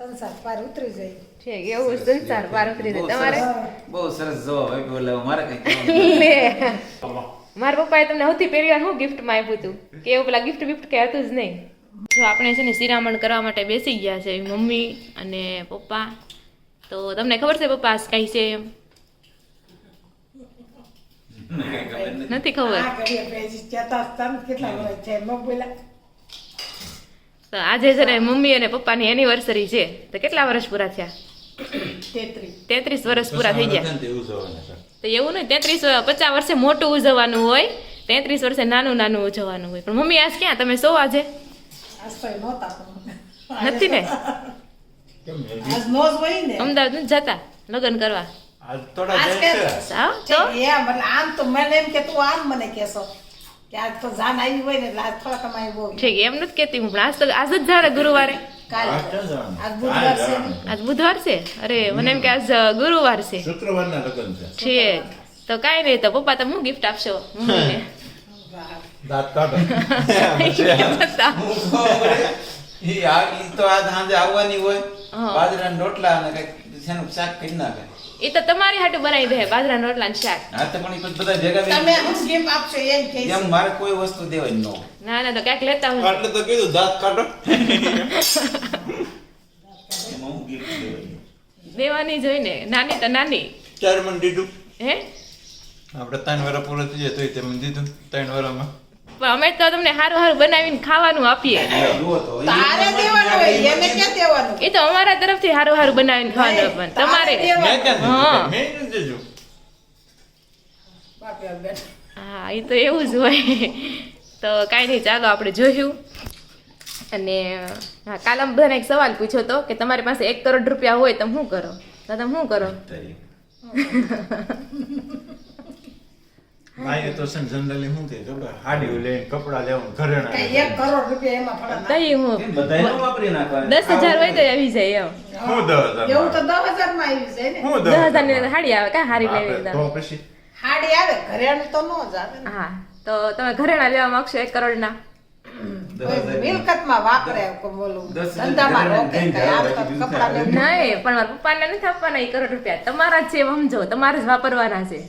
સંસાર પાર ઉતરી જાય. છે એવું સંસાર પાર ઉતરી જાય. તમારે? બહુ સરસ જવાબ એટલે મારે કઈ લે. મારા પપ્પાએ તમને સૌથી પહેલી વાર હું ગિફ્ટમાં આપ્યું હતું? કે એવું પેલા ગિફ્ટ ગિફ્ટ કે હતું જ નહીં. જો આપણે છે ને શિરામણ કરવા માટે બેસી ગયા છે મમ્મી અને પપ્પા. તો તમને ખબર છે પપ્પા આ કઈ છે એમ? નથી. ખબર. કેટલા વર્ષ છે તો આજે છે ને મમ્મી અને પપ્પાની એનિવર્સરી છે. તો કેટલા વર્ષ પૂરા થયા? તેત્રીસ. વર્ષ પૂરા થઈ ગયા. તો એવું નહીં તેત્રીસ પચાસ વર્ષે મોટું ઉજવવાનું હોય તેત્રીસ વર્ષે નાનું નાનું ઉજવવાનું હોય. પણ મમ્મી આજ ક્યાં? તમે સો આજે? નથી ને? અમદાવાદ નથી જતા? લગ્ન કરવા? આજ થોડા આમ તો મને એમ કે તું આમ મને કહેશો. કે આજ તો જાન આવી હોય ને એટલે આજ થોડા કમાઈ બહુ ઠીક એમ નથી કેતી હું પણ આજ તો આજ જ જાણે ગુરુવારે. કાલે. આજ બુધવાર છે આજ બુધવાર છે? અરે મને એમ કે આજ ગુરુવાર છે. શુક્રવારના લગ્ન છે. છે. તો કાંઈ નહીં તો પપ્પા તમે હું ગિફ્ટ આપશો? મમ્મીને દાંત કાઢો. એમ બતાવો. ઈ આ ઈ તો આજ સાંજે આવવાની હોય. બાજરાના રોટલા અને કંઈક શેનું શાક કરી નાખે. એ તો તમારી હાટુ બનાવી દે બાજરાના રોટલા ને શાક. હા તો પણ એ બધા ભેગા તમે હું ગિફ્ટ આપશો એમ કે એમ મારે કોઈ વસ્તુ દેવાય ન ના ના તો ક્યાંક લેતા હું એટલે તો કીધું દાંત કાઢો. એમાં હું gift દેવાની. દેવાની જોઈને નાની તો નાની. ચાર મણ દીધું હે? આપણે ત્રણ વાર પૂરા થઈ જાય તોય તમે દીધું ત્રણ વર્ષમાં પણ અમે તો તમને સારું સારું બનાવીને ખાવાનું આપીએ. તારે દેવાનું હોય એને ક્યાં દેવાનું? એ તો અમારા તરફથી સારું સારું બનાવીને ખાવાનું પણ તમારે હા. એ તો એવું જ હોય. તો કાંઈ નહીં ચાલો આપણે જોયું. અને હા કાલે બધાને એક સવાલ પૂછ્યો તો કે તમારી પાસે એક કરોડ રૂપિયા હોય તમે શું કરો? તો તમે શું કરો? મારે તો સન જનરલી શું થાય ખબર? હાડીઓ લઈને કપડા લેવાનું ઘરેણા એક કરોડ રૂપિયા એમાં ફળા નાખે. તઈ હું બધાય વાપરી નાખવાના? દસ હજાર હોય તો આવી જાય એમ. હું દસ હજાર એવું તો દસ હજારમાં આવી જાય ને. હું દસ હજારની હાડી આવે કા હારી લેવી તો પછી? હાડી આવે ઘરેણું તો ન જ આવે હા તો તમે ઘરેણા લેવા માંગશો એક કરોડ ના. મિલકતમાં વાપરે બોલું. ધંધામાં રોકે કઈ કપડાં કાંઈ નહીં પણ મારા પપ્પાને નથી આપવાના એ કરોડ રૂપિયા. તમારા જ છે સમજો. તમારે જ વાપરવાના છે.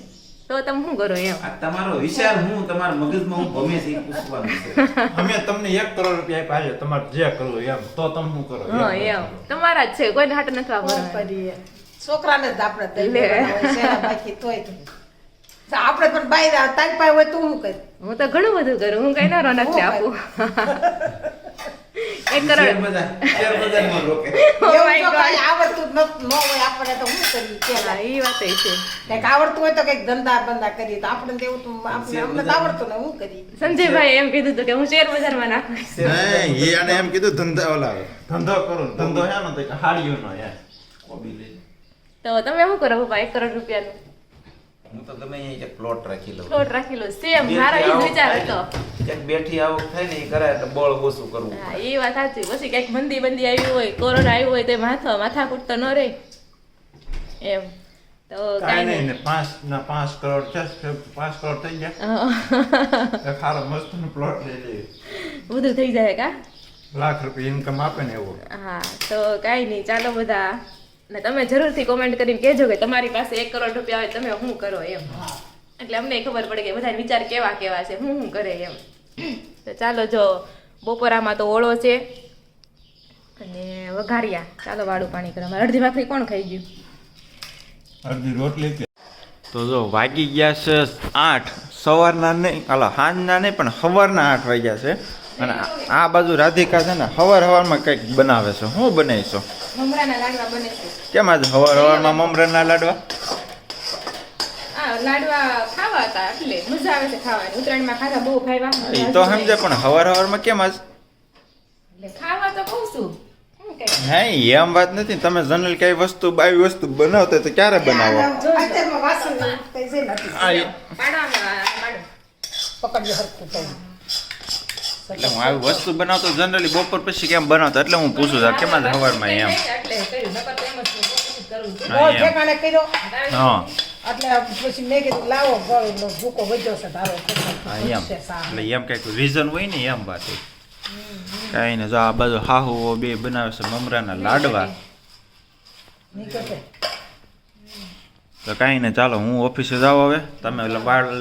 તો તમે શું કરો એમ? આ તમારો વિચાર હું તમારા મગજમાં હું ગમે છે પૂછવાનું છે. અમે તમને એક કરોડ રૂપિયા આપ્યા છે તમારે જે કરવું એમ તો તમે શું કરો? હા એમ. તમારા જ છે કોઈને હાટ નથી શું છોકરાને જ આપણે દઈ બાકી તોય તો. તો આપણે પણ બાય તારી પાસે હોય તો હું કરી હું તો ઘણું બધું કરું હું કઈ ના રોનક આપું. એક કરોડ શેર બજારમાં રોકે. Oh એવું જો કાંઈ આવડતું જ ન હોય આપણે તો શું કરીએ? પેલા ઈ વાત છે. કંઈક આવડતું હોય તો કંઈક ધંધા બંધા કરીએ. તો આપણે તો એવું તો આપણે અમને તો આવડતું ને હું કરીએ? સંજયભાઈ એમ કીધું હતું કે હું શેર બજારમાં નાખું. નહીં એને એમ કીધું ધંધા ઓલા ધંધો કરો ધંધો હે ને તો હાડીઓનો હે કોબી લઈ તો તમે શું કરો પપ્પા? એક કરોડ રૂપિયાનું? હું તો ગમે અહીંયા એક પ્લોટ રાખી લઉં. પ્લોટ રાખેલો સેમ મારો એ વિચાર હતો. ક્યાંક બેઠી આવક થાય ને એ કરાય એટલે બળ ઓછું કરવું હા એ વાત સાચી. પછી ક્યાંક મંદી બંદી આવી હોય કોરોના આવ્યું હોય તો માથા માથા કૂટતો ન રહે. એમ. તો કાઈ નહીં ને પાંચ ના પાંચ કરોડ છે પાંચ કરોડ થઈ ગયા. સારો મસ્ત પ્લોટ લઈ લઈએ બધું થઈ જાય કા? લાખ રૂપિયા ઇન્કમ આપે ને એવું. હા તો કાંઈ નહીં. ચાલો બધા. ને તમે જરૂરથી કોમેન્ટ કરીને કહેજો કે તમારી પાસે એક કરોડ રૂપિયા હોય તમે શું કરો એમ. એટલે અમને ખબર પડે કે બધા વિચાર કેવા કેવા છે હું શું કરે એમ. તો ચાલો જો બપોરામાં તો ઓળો છે. અને વઘારિયા ચાલો વાળું પાણી કરવા અડધી ભાખરી કોણ ખાઈ ગયું? અડધી રોટલી તો જો વાગી ગયા છે આઠ. સવારના નહીં અલા સાંજના નહીં પણ સવારના આઠ વાગ્યા છે. અને આ- આ બાજુ રાધિકા છે ને સવાર હવારમાં કંઈક બનાવે છે. હું બનાવીશો? મમરાના લાડવા બને છે. કેમ આજે હવાર હવારમાં મમરાના લાડવા? આ લાડવા ખાવા હતા એટલે મજા આવે છે ખાવાની. ઉત્તરાયણમાં ખાધા બહુ ખાવા એ તો સમજે પણ હવાર હવારમાં કેમ આજ? એટલે ખાવા તો કહું છું. શું એમ વાત નથી. તમે જનરલ કઈ વસ્તુ બાવી વસ્તુ બનાવતા તો ક્યારે બનાવો? પાડો. પકડજો હરખું એટલે હું આવી વસ્તુ બનાવતો જનરલી બપોર પછી કેમ બનાવતો એટલે હું પૂછું છું. કેમ સવારમાં એમ. હા, એટલે એમ. કંઈક રીઝન હોય ને એમ વાત. કાંઈ ને જો આ બાજુ હાહુ બે બનાવે છે મમરાના લાડવા. તો કાંઈ ને ચાલો હું ઓફિસે જાઉં હવે. તમે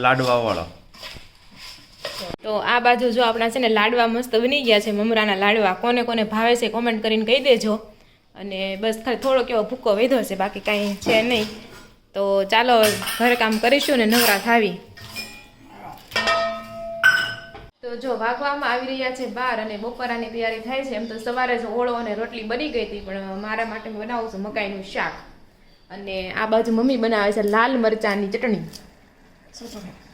લાડવા વાળો તો આ બાજુ જો આપણા છે ને લાડવા મસ્ત બની ગયા છે મમરાના લાડવા. કોને કોને ભાવે છે કોમેન્ટ કરીને કહી દેજો. અને બસ ખાલી થોડોક એવો ભૂકો વધ્યો છે બાકી કાંઈ છે નહીં. તો ચાલો ઘર કામ કરીશું ને નવરા થાવી તો જો વાગવામાં આવી રહ્યા છે બાર અને બપોરાની તૈયારી થાય છે. એમ તો સવારે જ ઓળો અને રોટલી બની ગઈ હતી પણ મારા માટે હું બનાવું છું મકાઈનું શાક. અને આ બાજુ મમ્મી બનાવે છે લાલ મરચાંની ચટણી.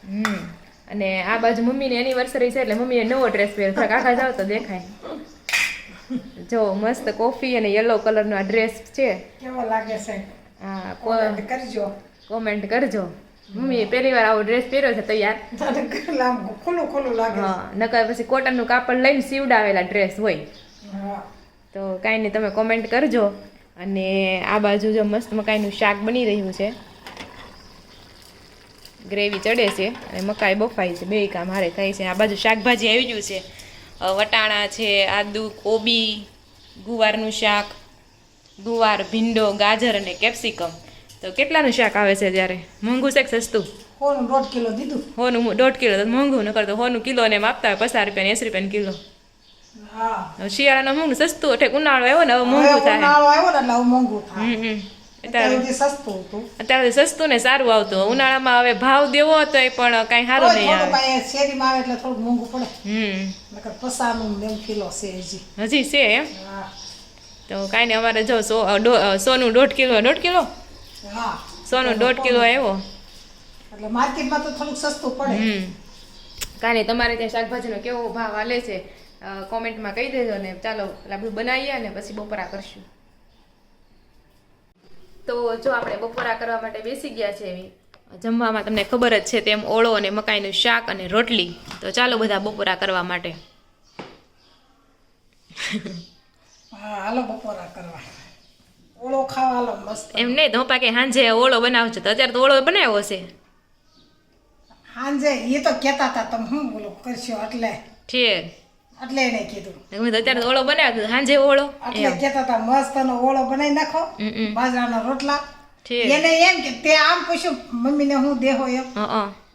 હમ. અને આ બાજુ મમ્મીની એનિવર્સરી છે એટલે મમ્મીએ નવો ડ્રેસ પહેર્યો કાકા જાવ તો દેખાય. જો મસ્ત કોફી અને યલો કલરનો આ ડ્રેસ છે. કેવો લાગે છે? હા કોમેન્ટ કરજો. કોમેન્ટ કરજો. મમ્મીએ પહેલી વાર આવો ડ્રેસ પહેર્યો છે તૈયાર. તને ખુલ્લું ખુલ્લું લાગે હા નકર પછી કોટનનું કાપડ લઈને સીવડાવેલા ડ્રેસ હોય. તો કાંઈ નહીં તમે કોમેન્ટ કરજો. અને આ બાજુ જો મસ્ત મકાઈનું શાક બની રહ્યું છે. ગ્રેવી ચડે છે અને મકાઈ બફાય છે. બે કામ હારે થાય છે. આ બાજુ શાકભાજી આવી ગયું છે. વટાણા છે આદુ કોબી ગુવારનું શાક ગુવાર ભીંડો ગાજર અને કેપ્સિકમ. તો કેટલાનું શાક આવે છે ત્યારે મોંઘું છે કે સસ્તું? હોનું દોઢ કિલો દીધું. હોનું દોઢ કિલો મોંઘું ન કરતો. હોનું કિલો ને આપતા હોય પચાસ રૂપિયા એસી રૂપિયા કિલો. શિયાળાનું મોંઘું સસ્તું એટલે ઉનાળો આવ્યો ને હવે મોંઘું થાય. હમ હમ. અત્યારે સસ્તું હતું અત્યારે સસ્તું ને સારું આવતું ઉનાળામાં હવે ભાવ દેવો તો પણ કાંઈ સારું નહીં આવે શેરીમાં આવે એટલે થોડું મોંઘું પડે હમ પસાનું નેમ કિલો છે હજી હજી છે એમ હા તો કાંઈ નહીં અમારે જો સો સોનું દોઢ કિલો દોઢ કિલો હા સોનું દોઢ કિલો આવ્યો એટલે માર્કેટમાં તો થોડુંક સસ્તું પડે હમ કાંઈ નહીં તમારે ત્યાં શાકભાજીનો કેવો ભાવ હાલે છે કોમેન્ટમાં કહી દેજો ને ચાલો પેલા બનાવીએ અને પછી બપોરા કરશું તો જો આપણે બપોરા કરવા માટે બેસી ગયા છે એવી. જમવામાં તમને ખબર જ છે તેમ ઓળો અને મકાઈનું શાક અને રોટલી. તો ચાલો બધા બપોરા કરવા માટે. હા હાલો બપોરા કરવા. ઓળો ખાવા મસ્ત. એમ નહીં તો પપ્પા કે સાંજે ઓળો બનાવજો તો અત્યારે તો ઓળો બનાવ્યો છે. હાંજે એ તો કહેતા હતા તમે શું બોલો કરશો એટલે? છે એટલે એને કીધું. મેં તો અત્યારે ઓળો બનાવ્યો સાંજે ઓળો. એટલે કહેતા હતા મસ્ત ઓળો બનાવી નાખો. બાજરાના રોટલા. એને એમ કે તે આમ પૂછ્યું મમ્મીને હું દેહો એમ?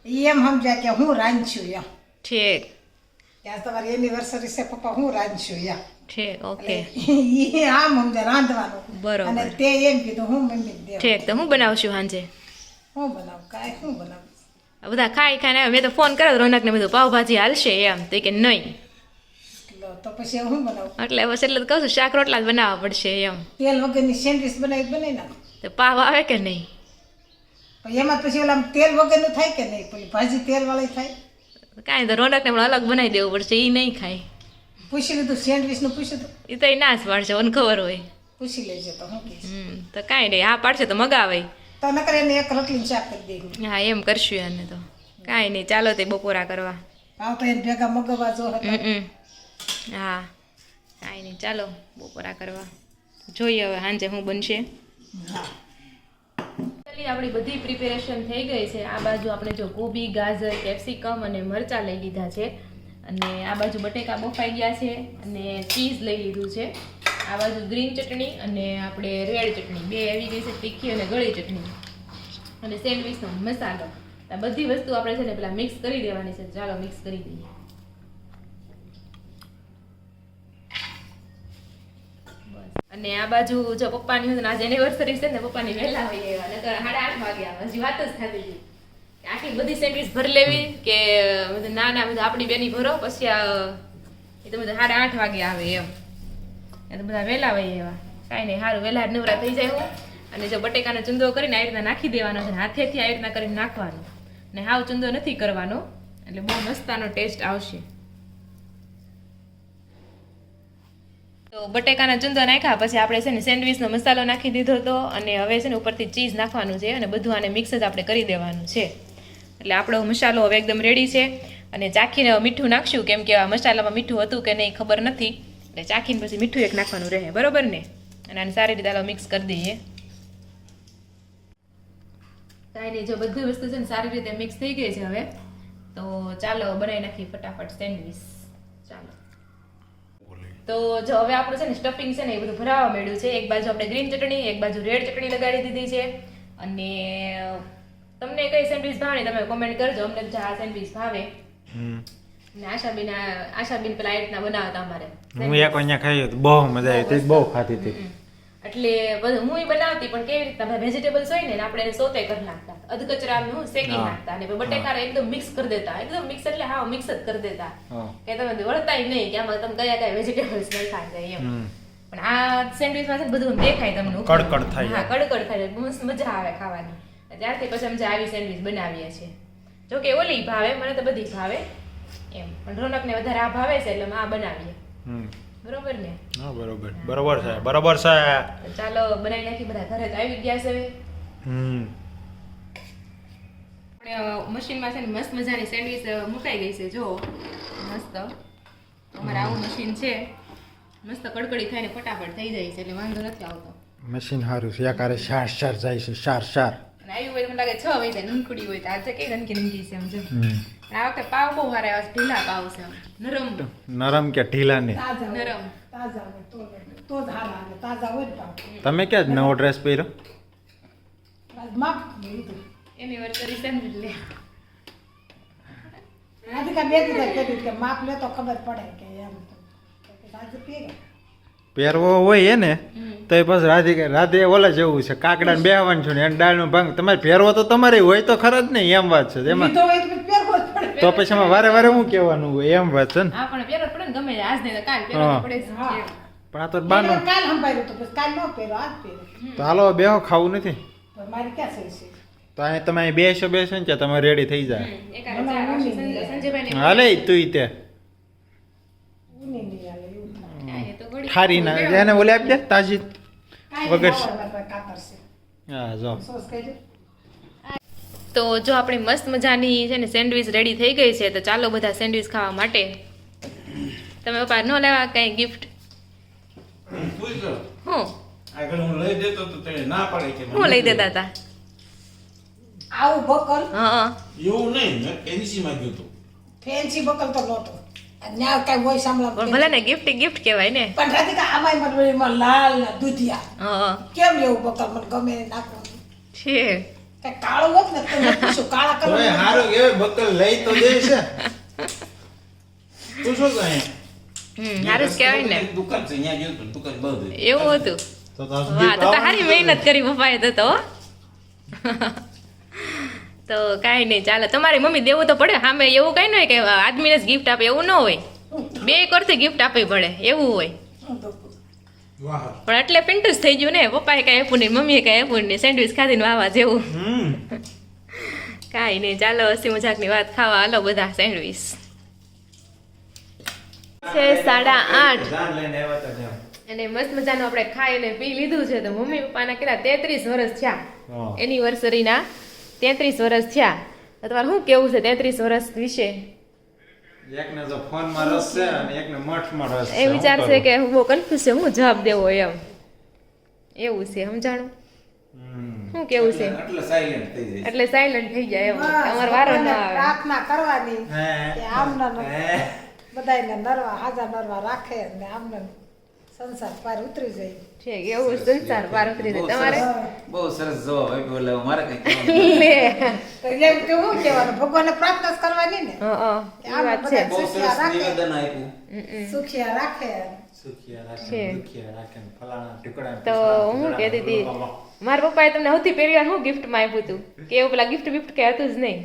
એમ સમજ્યા કે હું રાંધશું એમ. ઠીક. ત્યાં તમારી એનિવર્સરી છે પપ્પા હું રાંધશું એમ. ઠીક ઓકે. ઈ આમ સમજે રાંધવાનું. બરોબર. અને તે એમ કીધું હું મમ્મી દેહો. ઠીક તો હું બનાવશું સાંજે હું બનાવું કાંઈ હું બનાવું. બધા ખાઈ ખાઈને મેં તો ફોન કર્યો રોનકને બધું પાવભાજી હાલશે એમ. તો કે નહીં. તો પછી હું બનાવું? એટલે બસ એટલે તો કહું છું શાક રોટલા જ બનાવવા પડશે એમ. તેલ વગરની સેન્ડવીચ બનાવી બનાવી નાખો. તો પાવ આવે કે નહીં? એમાં પછી ઓલા તેલ વગરનું થાય કે નહીં? પછી ભાજી તેલ વાળી થાય? કાંઈ તો રોનકને પણ અલગ બનાવી દેવું પડશે એ નહીં ખાય. પૂછી લીધું સેન્ડવીચનું પૂછ્યું તો એ તો એ ના જ પાડશે મને ખબર હોય. પૂછી લેજો તો હું હમ તો કાંઈ નહીં હા પાડશે તો મગાવે તો નકર એને એક રોટલી શાક કરી દેવું હા એમ કરશું એને તો. કાંઈ નહીં ચાલો તે બપોરા કરવા. તો એને ભેગા મગાવવા જો હતા. હા. કાંઈ નહીં, ચાલો, બપોરા કરવા. જોઈએ હવે સાંજે શું બનશે. આપણી બધી પ્રિપેરેશન થઈ ગઈ છે. આ બાજુ આપણે જો કોબી ગાજર, કેપ્સિકમ અને મરચાં લઈ લીધા છે. અને આ બાજુ બટેકા બફાઈ ગયા છે અને ચીઝ લઈ લીધું છે. આ બાજુ ગ્રીન ચટણી અને આપણે રેડ ચટણી. બે આવી ગઈ છે, તીખી અને ગળી ચટણી. અને સેન્ડવિચનો મસાલો. આ બધી વસ્તુ આપણે છે ને, પેલા મિક્સ કરી દેવાની છે. ચાલો મિક્સ કરી દઈએ. અને આ બાજુ જો પપ્પાની ને આજે એનિવર્સરી છે ને, પપ્પાની વહેલા હોય એવા. નકર સાડા આઠ વાગે આવે. હજી વાત જ થતી હતી આખી બધી સેન્ડવીચ ભરી લેવી કે ના ના બધા આપણી બેની ભરો, પછી આ, એ તો બધા સાડા આઠ વાગે આવે એમ. એ તો બધા વહેલા હોય એવા. કાંઈ નહીં સારું વહેલા નવરા થઈ જાય હું. અને જો બટેકાનો ચૂંદો કરીને આવી રીતના નાખી દેવાનો છે હાથેથી આવી રીતના કરીને નાખવાનો. ને હાવ ચૂંદો નથી કરવાનો, એટલે બહુ મસ્તાનો ટેસ્ટ આવશે. તો બટેકાના ચૂંદો નાખ્યા, પછી આપણે છે ને સેન્ડવિચનો મસાલો નાખી દીધો હતો અને હવે છે ને ઉપરથી ચીઝ નાખવાનું છે અને બધું આને મિક્સ જ આપણે કરી દેવાનું છે. એટલે આપણો મસાલો હવે એકદમ રેડી છે અને ચાખીને મીઠું નાખશું, કેમ કે આ મસાલામાં મીઠું હતું કે નહીં ખબર નથી. એટલે ચાખીને પછી મીઠું એક નાખવાનું રહે, બરાબર ને? અને આને સારી રીતે આલો મિક્સ કરી દઈએ. કાંઈ નહીં, જો બધી વસ્તુ છે ને સારી રીતે મિક્સ થઈ ગઈ છે હવે, તો ચાલો બનાવી નાખીએ ફટાફટ સેન્ડવિચ. ચાલો. તો જો હવે આપણું છે ને સ્ટફિંગ છે ને એ બધું ભરાવા માંડ્યું છે. એક બાજુ આપણે ગ્રીન ચટણી એક બાજુ રેડ ચટણી લગાડી દીધી છે. અને તમને કઈ સેન્ડવિચ ભાવે તમે કોમેન્ટ કરજો. અમને જ આ સેન્ડવિચ ભાવે. હમ. ને આશાબીન આશાબીન પેલા આ રીતના બનાવતા અમારે. હું એક અહીંયા ખાઈ બહુ મજા આવી. હતી બહુ ખાધી હતી. એટલે બધું હું બનાવતી પણ કેવી રીતના વેજીટેબલ્સ હોય ને આપણે એને સોતે કરી નાખતા. અધકચરા હું. શેકી નાખતા અને બટેકા એકદમ મિક્સ કરી દેતા. એકદમ મિક્સ એટલે હા મિક્સ જ કરી દેતા. કે તમે વળતાય નહીં કે આમાં તમે કયા કયા વેજીટેબલ્સ નખાય છે એમ. પણ આ સેન્ડવિચમાં છે બધું દેખાય તમને કડકડ થાય. હા કડકડ થાય મજા આવે ખાવાની. ત્યારથી પછી અમે આવી સેન્ડવિચ બનાવીએ છીએ. જો કે ઓલી ભાવે મને તો બધી ભાવે એમ. પણ રોનકને વધારે આ ભાવે છે એટલે આ બનાવીએ. બરોબર ને? હા બરોબર. બરોબર છે બરોબર છે. ચાલો બનાવી નાખી બધા. ઘરે તો આવી ગયા છે. હવે હમ આપણે મશીનમાં છે ને મસ્ત મજાની સેન્ડવિચ મુકાઈ ગઈ છે. જો મસ્ત. અમારે આવું મશીન છે. મસ્ત કડકડી થઈને ફટાફટ થઈ જાય છે એટલે વાંધો નથી આવતો. મશીન સારું છે. એકારે શાર શાર જાય છે શાર શાર. અને આવ્યું હોય મને લાગે છ વાગે નનકડી હોય તો આજે કઈ નનકી નનકી છે સમજો આ વખતે પાવ બહુ સારા આવ્યા છે ઢીલા પાવ છે નરમ. નરમ કે ઢીલા ને? તાજા નરમ. તાજા હોય તો તો જ હારા આવે તાજા હોય પાવ. તમે ક્યાં નવો ડ્રેસ પહેર્યો? આજ માપ લીધું. એનિવર્સરી છે ને એટલે રાધિકા બે દીધા કીધું કે માપ લે તો ખબર પડે કે એમ તો. તો કે આજે પહેર્યો. પહેરવો હોય એને. તો એ પછી રાધે રાધે ઓલા જેવું છે કાકડા ને બેહવાનું છું ને ડાળનું ભાંગ. તમારે પહેરવો તો તમારે હોય તો ખરા જ નહીં એમ વાત છે. એમાં તો પછી એમાં વારે વારે શું કહેવાનું હોય? એમ વાત છે ને? હા પણ પહેરવો પડે ને ગમે આજ નહીં તો કાલ પહેરવો પડે જ હા. છે. પણ આ તો બાનું. કાલ સંભાળ્યું તો પછી કાલ નો પહેરો આજ પહેરો. તો હાલો બેહો ખાવું નથી? પણ મારી ક્યાં સહી છે? તો અહીં તમે અહીં બેસો બેસો ને ત્યાં તમે રેડી થઈ જાય. હાલે તું તે. હા, ખારી ના એને ઓલે આપી દે તાજી વગર હા જો. તો જો આપણી મસ્ત મજાની છે ને સેન્ડવિચ રેડી થઈ ગઈ છે તો ચાલો બધા સેન્ડવિચ ખાવા માટે. તમે પપ્પા ન લેવા કઈ ગિફ્ટ. હું? હું લઈ દેતો તો તેને ના પાડે કે હું લઈ દેતા હતા આવું બકલ? હા એવું નહીં મેં કેન્સીમાં ગયું હતું. ફેન્સી બકલ તો નહોતો. ન્યા કાંઈ હોય સાંભળા ભલે ને ગિફ્ટ ગિફ્ટ કહેવાય ને. પણ રાધિકા આમાંય મને લાલ ને દૂધિયા. કેમ લેવું બકલ? મને ગમે નાખવાનું. છે. કાળું હોત ને તો કાળા કલર તોય હારું કહેવાય બકલ લઈ તો દે છે. તું શું કહે? હમ સારું કહેવાય ને. દુકાન છે અહીંયા ગયું દુકાન બંધ એવું હતું. તો તો વાહ તો મહેનત કરી પપ્પાએ તો તો તો કાંઈ નહીં ચાલે. તમારી મમ્મી દેવું તો પડે. સામે એવું કઈ ન હોય કે આદમીને જ ગિફ્ટ આપે એવું ન હોય. બે કરતી ગિફ્ટ આપવી પડે એવું હોય. પણ એટલે પિન્ટુસ થઈ ગયું ને પપ્પાએ કાંઈ આપ્યું નહીં મમ્મીએ કાંઈ આપ્યું નહીં સેન્ડવિચ ખાધીને વાવા જેવું. કાંઈ નહીં ચાલો હસી મજાકની વાત ખાવા હાલો બધા સેન્ડવિચ છે સાડા આઠ. અને મસ્ત મજાનું આપણે ખાઈ અને પી લીધું છે. તો મમ્મી પપ્પાના કેટલા તેત્રીસ વર્ષ થયા. એનિવર્સરીના તેત્રીસ વર્ષ થયા. તો તમારે શું કેવું છે તેત્રીસ વર્ષ વિશે? એકને તો ફોનમાં રસ છે અને એકને મઠમાં રસ છે. એ શું વિચાર છે કે હું બહુ કન્ફ્યુઝ છે હું જવાબ દેવો એમ. એવું છે સમજાણું? શું કેવું છે? એટલે- સાયલેન્ટ થઈ જાય એટલે સાયલન્ટ થઈ જાય એમ. અમાર વારો ના આવે. પ્રાર્થના કરવાની. કે આમને બધાય ને નરવા હાજા નરવા રાખે ને આમને સંસાર પાર ઉતરી જાય. છે એવું સંસાર પાર ઉતરી જાય. તમારે? બહુ સરસ જવાબ એટલે મારે કઈ કહેવાનું લે. તો હું કહેવાનું? ભગવાનને પ્રાર્થના કરવાની ને? હા હા કે એ વાત છે. બહુ સરસ નિવેદન આપ્યું. સુખિયા રાખે. સુખિયા રાખે છે. દુખિયા રાખે ને ફલાણા ટુકડા તો હું કહેતી હતી મારા પપ્પાએ તમને સૌથી પહેલી વાર હું ગિફ્ટમાં આપ્યું હતું? કે એવું પેલા ગિફ્ટ બિફ્ટ કે હતું જ નહીં?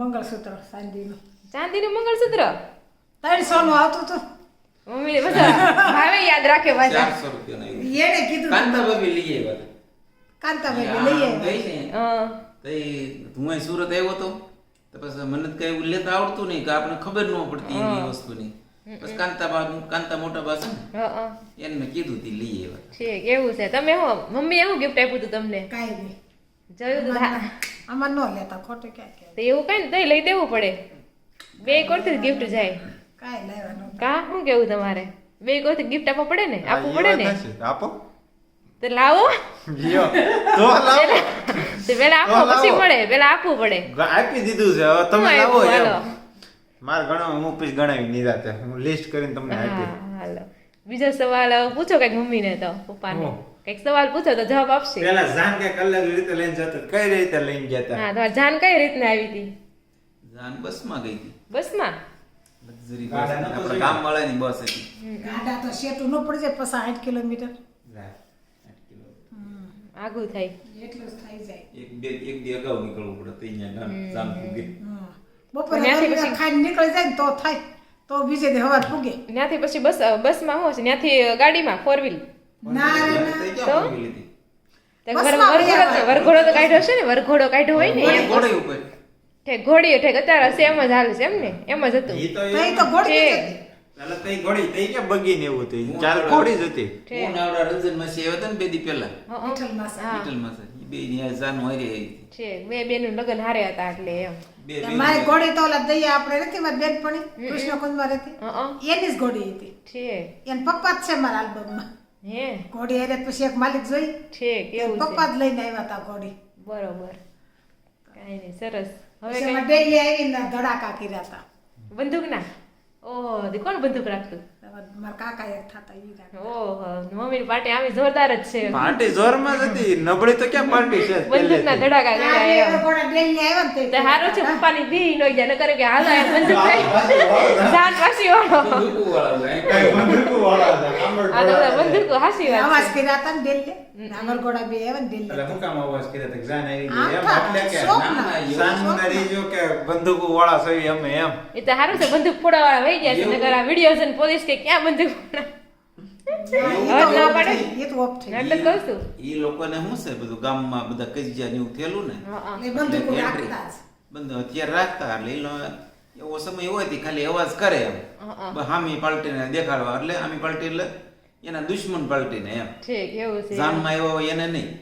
મંગળસૂત્ર ચાંદીનું. ચાંદીનું મંગળસૂત્ર? ત્રણસો નું આવતું હતું. મમ્મી બધા ભાવે યાદ રાખે પાછા ચારસો રૂપિયા એને કીધું કાંતા ભાભી લઈ આવ્યા કાંતાભાઈ હતા. લઈએ આમ ગઈ છે. હા. તો એ હું સુરત આવ્યો તો પછી મને કઈ એવું લેતા આવડતું નહીં કે આપણે ખબર ન પડતી એવી વસ્તુની. કાંતા બા કાંતા મોટા બા છે એને મેં કીધું તી લઈ આવ્યા. કેવું છે. તમે હો મમ્મી એવું ગિફ્ટ આપ્યું હતું તમને? કાંઈ નહીં. જોયું આમાં ન લેતા ખોટું ક્યાં તો એવું કઈ ને તઈ લઈ દેવું પડે. બે કોરથી ગિફ્ટ જાય. કાંઈ લેવાનું કા? શું કેવું તમારે? બે કોરથી ગિફ્ટ આપવા પડે ને? આપવું પડે ને? આપો. તો લાવો. તો લાવો. તો પેલા આપો પછી પડે પેલા આપવું પડે. આપી દીધું છે. હવે તમે લાવો. મારે હું પીસ ગણાવી નિરાતે હું લિસ્ટ કરીને તમને આપી હાલો. બીજો સવાલ પૂછો કંઈક મમ્મીને તો પપ્પાને. ઓહ. કંઈક સવાલ પૂછો તો જવાબ આપશે. પેલા જાન કે અલગ રીતે લઈને જતો કઈ રીતે લઈને જતા? હા તમારે જાન કઈ રીતના આવી હતી? જાન બસમાં ગઈ હતી. બસમાં? Luxury bus. ગાડા નતો આપણા જોઈ. ગામ વાળાની બસ હતી. ગાડા તો શેઠું ન પડી જાય પછી સાઠ કિલોમીટર. આગું થાય. એટલું જ થઈ જાય. એક બે એક દી અગાઉ નીકળવું પડે તો અહીંયા ગામ- જાન પૂગે. હમ. બપોરે ત્યાંથી પછી- નીકળી જાય ને તો થાય તો બીજે દી હવાર ત્યાંથી પછી બસ બસમાં છે ત્યાંથી ગાડીમાં ફોર વ્હીલ ના રે તો? ક્યાં પૂગી લીધી વરઘોડો વરઘોડો તો કાઢ્યો છે ને? વરઘોડો કાઢ્યો હોય ને? ઘોડે ઉપર. ઠેક ઘોડી ઠેક અત્યારે સેમ જ હાલે છે એમ ને? એમ જ હતું. ઈ તો એ તો ઘોડી છે. જતી. પેલા તઈ ઘોડી તઈ કે બગી એવું હતું. ચાલ ઘોડી જ હતી. છે. હું નાવડા રંજન આવ્યા હતા ને બે દી પહેલા. હં, હં. વિઠ્ઠલ માસા. હા. વિઠ્ઠલ ઈ બે ન્યા જાન હારી આવી હતી. છે બે બેનું લગ્ન હારે હતા એટલે એમ. બે મારી ઘોડી તો ઓલા દયા આપણે નથી મારી બેનપણી કૃષ્ણકુંજમાં રહેતી. હં, હં. એની જ ઘોડી હતી. એને પપ્પા જ છે મારા આલ્બમમાં. હે. ઘોડી હારે પછી એક માલિક જોઈ. ઠીક એવું પપ્પા જ લઈને આવ્યા હતા ઘોડી. બરોબર. કાંઈ નહીં સરસ. હવે કઈ એમાં ડેલી આવીને ધડાકા કર્યા હતા. બંદૂક ના ઓહો કોણ બંદૂક રાખતું? મારા કાકા એક થતા ઈ રાખતા. ઓહો મમ્મી પાર્ટી આવી જોરદાર જ છે. પાર્ટી જોરમાં જ હતી. નબળી તો ક્યાં પાર્ટી છે બંદૂક ના ધડાકા આ એમ ઘોડા ડેલી આવ્યા ને તે હારો છે પપ્પાની બી નો ગયા ન કરે કે હાલો એમ બંદૂક લઈ. જાન પાછી વાળો બંદૂક વાળા કઈ બંદૂકો વાળા આ તો. બંદૂકો હાસી વાત આવાજ કર્યા હતા ને ડેલી નાગર ઘોડા બે આવ્યા ને એટલે ડેલી હું કામ અવાજ કર્યા હતા કે જાન આવી આમ ગઈ એમ એટલે કે સાંજના રીજો કે બંદૂકો વાળા સવી અમે એમ. એ તો હારું છે બંદૂક ફોડા વાળા વહી ગયા છે નકર આ વીડિયો છે ને પોલીસ કે ક્યાં બંદૂક એટલે રાખતા જ. એટલે ખાલી અવાજ કરે એમ. હામી પાલટીને દેખાડવા એટલે હામી પાલટી એટલે એના દુશ્મન પાલટીને એમ. ઠીક એવું છે. જાનમાં આવ્યા હોય એને નહીં.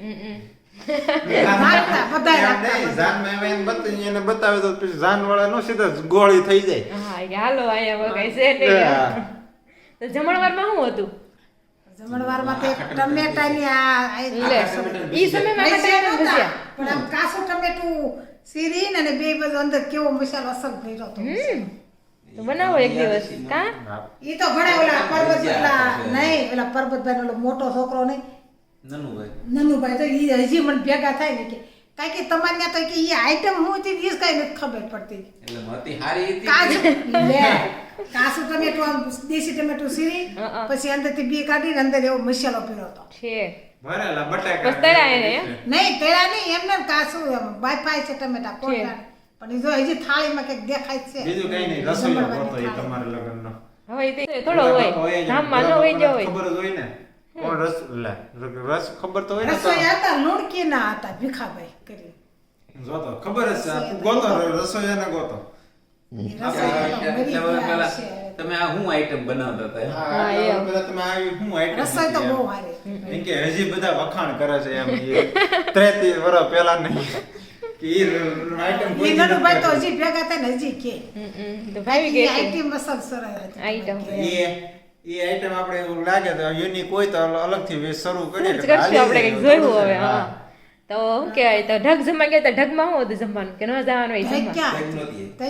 બતાવી- તો પછી જાન વાળા નો સીધા ગોળી થઈ જાય. હા હાલો અહીંયા હવે છે. જમણવારમાં શું હતું? જમણવારમાં તો એક ટમેટાની આ- ઈ સમયમાં ભજીયા પણ આમ ટમેટું સીરીને અને બે બાજુ અંદર કેવો મસાલો અસર કર્યો હતો. હમ. તો બનાવો એક દિવસ કા? ઈ તો ઘણા ઓલા પર્વત જેટલા નહીં ઓલા પરબતભાઈ ઓલો મોટો છોકરો નહીં. નનુભાઈ. નનુભાઈ તો ઈ હજી મને ભેગા થાય ને કે કાઈ કે તમારે ત્યાં તો કે ઈ આઈટમ હું હતી ઈ કઈ નથી ખબર પડતી. એટલે મતી હારી હતી. કાચું લે કાસુ ટમેટું દેશી ટમેટો સીરી. પછી અંદરથી બી કાઢીને અંદર એવો મસાલો પીરો હતો. છે. ભરેલા બટાકા નહીં તેરા નહીં એમને કાસુ બાફાય છે ટમેટા કોટા પણ એ જો હજી થાળીમાં કંઈક દેખાય છે. બીજું કઈ નહીં રસોઈયો કરતો એ તમારા લગ્નનો. હવે તે થોડો હોય ધામમાં ન. હોય જો હોય. ખબર જ હોય ને. કોણ રસ? લે રસ ખબર તો હોય ને રસોઈ હતા લુણકી ના હતા ભીખાભાઈ કરી. જોતો ખબર જ છે. તું ગોતો રસોઈ તો મરી એટલે હવે ગયા પેલા છે. તમે આ શું આઈટમ બનાવતા હતા? હા, એટલે પેલા તમે આવી હું આઈટમ રસોઈ તો બહુ એમ કે હજી બધા વખાણ કરે છે એમ એ ત્રેતી વર્ષ પહેલા નહીં કે ઈ આઈટમ કોઈ ઈ દી નથી નનુભાઈ તો. હજી ભેગા થાય ને હજી કે. આઈટમ મસાલ સરસ આઈટમ. એ આઈટમ આપણે એવું લાગે તો યુનિક હોય તો અલગથી વે- શરૂ કરીએ. આપણે કંઈક જોયું હવે હા. તો શું કહેવાય તો ઢગ જમવા ગયા તો ઢગમાં શું હતું જમવાનું કે ન જવાનું હોય જમવા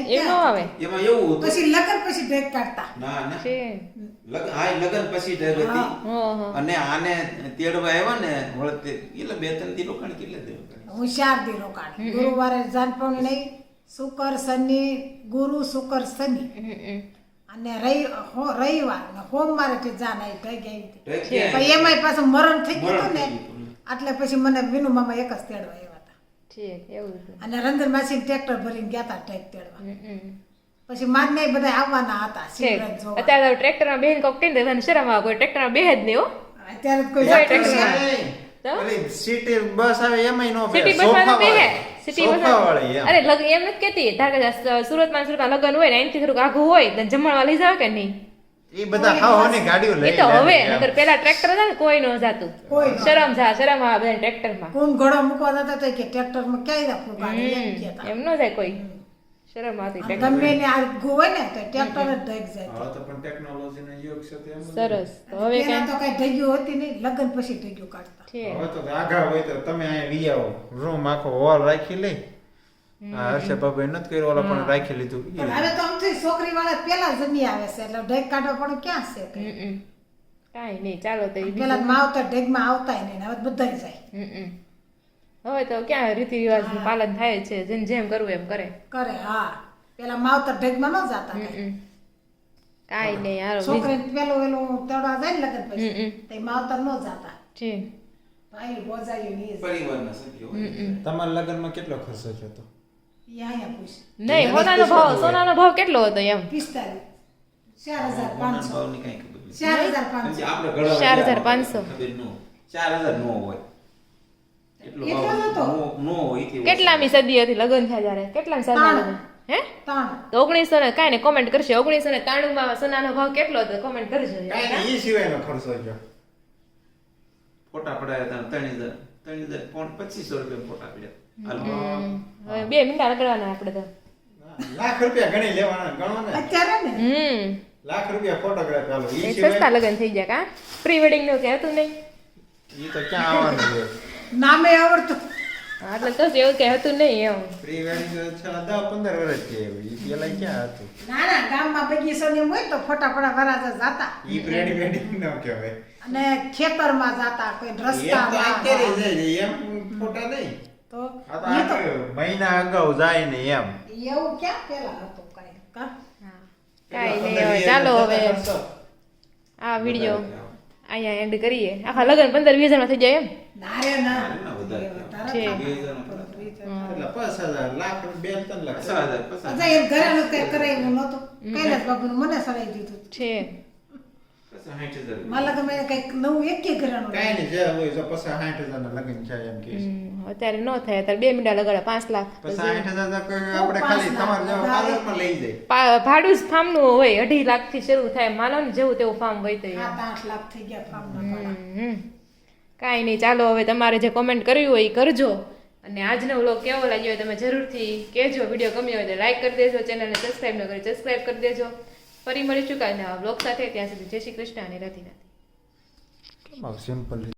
એ. ન આવે. એમાં એવું હતું. પછી લગન પછી ઢેક કાઢતા. ના ના. છે. લગન હા લગન પછી ઢગ હતી. અને આને તેડવા આવ્યા ને વળતે એટલે બે ત્રણ દી રોકાણ કેટલે દે હું ચાર દી રોકાણ. ગુરુવારે જાનપવણી નહીં શુકર શનિ ગુરુ શુકર શનિ. અને રવિ રવિવાર ને સોમવારે જાન આવી ઢગ આવી ઢગ એમાંય પાછું મરણ થઈ ગયું ને. એટલે પછી મને વિનુ મામા એક જ તેડવા આવ્યા હતા. ઠીક એવું અને રંજન માસી ટ્રેક્ટર ભરીને ગયા હતા ટેક તેડવા. પછી મારને બધા આવવાના હતા છે જોવા. અત્યારે ટ્રેક્ટરમાં બેન કોક કહીને તો મને શરમ આવે કોઈ ટ્રેક્ટરમાં બેહે જ નહીં હો. અત્યારે કોઈ કોઈ ટ્રેક્ટર. માં. સિટી બસ આવે એમાંય નો સિટી બસમાં તો બેહે. સિટી. અરે લગ એમ નથી કેતી ધારો કે સુરતમાં સુરતમાં લગ્ન હોય ને અહીંથી થોડુંક આઘું હોય જમણવા લઈ જાવ કે નહીં? ઈ બધા હાવની ગાડીઓ લઈ તો હવે નકર પેલા ટ્રેક્ટર હતા ને કોઈ ન જાતું. શરમ જા શરમ આવે બધા ટ્રેક્ટરમાં. કોણ ઘોડો મૂકવા જતા તો કે ટ્રેક્ટરમાં ક્યાંય રાખવું ગાડી એમ કહેતા. એમ ન જાય કોઈ. શરમ આવતી ટ્રેક્ટર ગમે ને આગું હોય ને તો ટ્રેક્ટર જ ઢગ જાય. હવે તો પણ ટેકનોલોજીનો યુગ છે તો સરસ. તો હવે કઈ તો કઈ ઢગ્યું હતી નહીં લગ્ન પછી ઢગ્યું કાઢતા. હવે તો આઘા હોય તો તમે આવો. રૂમ આખો હોલ રાખી લઈ. હર્ષ બાબા નથી કર્યું ઓલા પણ રાખી લીધું. પણ હવે તો આમથી છોકરી વાળા પેલા જમી આવે છે એટલે ઢેક કાઢવા પણ ક્યાં છે. કાંઈ નહીં ચાલો તો પેલા માવતર ઢેગમાં આવતા નહીં હવે બધા જાય. હવે તો ક્યાં રીતિ રિવાજનું પાલન થાય છે જેમ જેમ કરવું એમ કરે. કરે હા. પેલા માવતર ઢેગમાં ન જાતા કાંઈ. નહીં હારો છોકરી પેલો પેલું તેડવા જાય ને લગન પછી તે માવતર ન જાતા. છે ભાઈ બોજાયું નહીં પરિવારના સભ્યો તમારા લગનમાં કેટલો ખર્ચો થયો હતો નહીં સોનાનો ભાવ સોનાનો ભાવ કેટલો હતો એમ? ચાર હજાર પાંચસો. કેટલામી સદી હતી લગ્ન થયા જ્યારે? કેટલામી સદી ત્રણ. હે? તો ઓગણીસો ને કાંઈ ને કોમેન્ટ કરશે. ઓગણીસો ને ત્રાણુંમાં સોનાનો ભાવ કેટલો હતો? કોમેન્ટ કરજો સિવાયનો ખર્ચો ફોટા પડાયા હતા ત્રણ હજાર ત્રણ હજાર પચીસો રૂપિયા ફોટા પડ્યા. બે મિનિટ લગાડવાના આપણે તો. લાખ રૂપિયા ગણી લેવાના ગણો ને. અત્યારે ને? હમ. લાખ રૂપિયા ફોટોગ્રાફ હાલો. એ ઈ સસ્તા લગન થઈ ગયા કા? પ્રી વેડિંગનું કે હતું નહીં. ઈ તો ક્યાં આવવાનું છે? નામે આવડતું. એટલે તો એવું કે હતું નહીં એમ. પ્રી વેડિંગ છેલ્લા દસ પંદર વર્ષ છે ઈ પેલા ક્યાં હતું? ના ના ગામમાં બગીચો ને હોય તો ફોટા ફોટા વરાજા જાતા. ઈ પ્રી વેડિંગ ન કહેવાય. અને ખેતરમાં જાતા કોઈ રસ્તામાં. અત્યારે જાય એમ ફોટા નહીં. તો મહિના અગાઉ જાય ને એમ. એવું ક્યાં પેલા હતું કાંઈ? કા? હા. નહીં હવે ચાલો હવે. આ વીડિયો અહીંયા એન્ડ કરીએ. આખા લગ્ન પંદર વીસ થઈ જાય એમ? ના રે ના ના, વધારે. તારા છે. લાખ બે ત્રણ લાખ. કઈ કરાયું નહોતું? કૈલાસ બાબુનું મને સરાઈ દીધું. છે મારા લગ્નમાં કંઈક નવું એક ઘરેનું કાંઈ નહીં જે હોય તો પછી સાઠ હજાર ના લગ્ન છે એમ કે અત્યારે ન થાય અત્યારે બે મિનિટ લગાડે પાંચ લાખ. સાઠ હજાર આપણે ખાલી તમારે પાર્લરમાં લઈ જાય. ભાડું જ ફાર્મનું હોય અઢી લાખથી શરૂ થાય. માનો ને જેવું તેવું ફાર્મ હોય તો આઠ લાખ થઈ ગયા કાંઈ નહીં ચાલો હવે તમારે જે કોમેન્ટ કરવી હોય એ કરજો. અને આજનો વ્લોગ કેવો લાગ્યો હોય તમે જરૂરથી કહેજો. વીડિયો ગમ્યો હોય તો લાઈક કરી દેજો ચેનલને સબસ્ક્રાઈબ ન કરી સબસ્ક્રાઈબ કરી દેજો. ફરી મળીશું કાલના બ્લોગ સાથે. ત્યાં સુધી જય શ્રી કૃષ્ણ અને રાધે સિમ્પલ